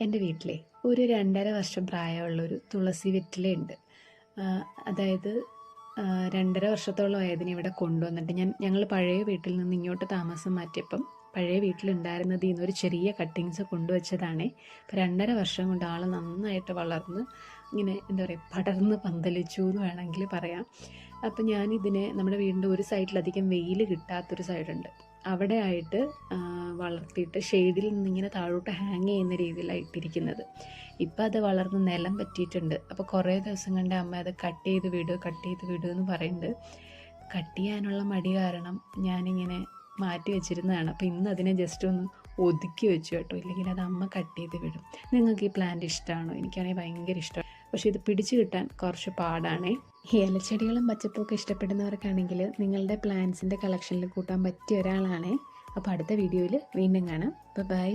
എന്റെ വീട്ടിലെ ഒരു രണ്ടര വർഷം പ്രായമുള്ളൊരു തുളസി വെറ്റിലയുണ്ട് അതായത് രണ്ടര വർഷത്തോളം ആയതിനെ ഇവിടെ കൊണ്ടുവന്നിട്ട് ഞാൻ ഞങ്ങൾ പഴയ വീട്ടിൽ നിന്ന് ഇങ്ങോട്ട് താമസം മാറ്റിയപ്പം പഴയ വീട്ടിലുണ്ടായിരുന്നതിൽ ഇന്ന് ഒരു ചെറിയ കട്ടിങ്സ് കൊണ്ടുവച്ചതാണേ. അപ്പോൾ രണ്ടര വർഷം കൊണ്ട് ആൾ നന്നായിട്ട് വളർന്ന് ഇങ്ങനെ എന്താ പറയുക പടർന്ന് പന്തലിച്ചു എന്ന് വേണമെങ്കിൽ പറയാം. അപ്പം ഞാനിതിനെ നമ്മുടെ വീടിന്റെ ഒരു സൈഡിലധികം വെയിൽ കിട്ടാത്തൊരു സൈഡുണ്ട് അവിടെ ആയിട്ട് വളർത്തിയിട്ട് ഷെയ്ഡിൽ നിന്നിങ്ങനെ താഴോട്ട് ഹാങ് ചെയ്യുന്ന രീതിയിലാണ് ഇട്ടിരിക്കുന്നത് ഇപ്പം അത് വളർന്ന് നിലം പറ്റിയിട്ടുണ്ട്. അപ്പോൾ കുറേ ദിവസം കണ്ട് അമ്മ അത് കട്ട് ചെയ്ത് വിടുക കട്ട് ചെയ്ത് വിടുക എന്ന് പറയുന്നുണ്ട് കട്ട് ചെയ്യാനുള്ള മടി കാരണം ഞാനിങ്ങനെ മാറ്റി വെച്ചിരുന്നതാണ്. അപ്പോൾ ഇന്ന് അതിനെ ജസ്റ്റ് ഒന്ന് ഒതുക്കി വെച്ചു കേട്ടോ. ഇല്ലെങ്കിൽ അത് അമ്മ കട്ട് ചെയ്ത് വിടും. നിങ്ങൾക്ക് ഈ പ്ലാന്റ് ഇഷ്ടമാണോ എനിക്കാണെങ്കിൽ ഭയങ്കര ഇഷ്ടമാണ് പക്ഷേ ഇത് പിടിച്ചു കിട്ടാൻ കുറച്ച് പാടാണേ. ഈ ഇലച്ചെടികളും പച്ചപ്പൊക്കെ ഇഷ്ടപ്പെടുന്നവർക്കാണെങ്കിൽ നിങ്ങളുടെ പ്ലാന്റ്സിന്റെ കളക്ഷനിൽ കൂട്ടാൻ പറ്റിയ ഒരാളാണ്. അപ്പോൾ അടുത്ത വീഡിയോയിൽ വീണ്ടും കാണാം. ബൈ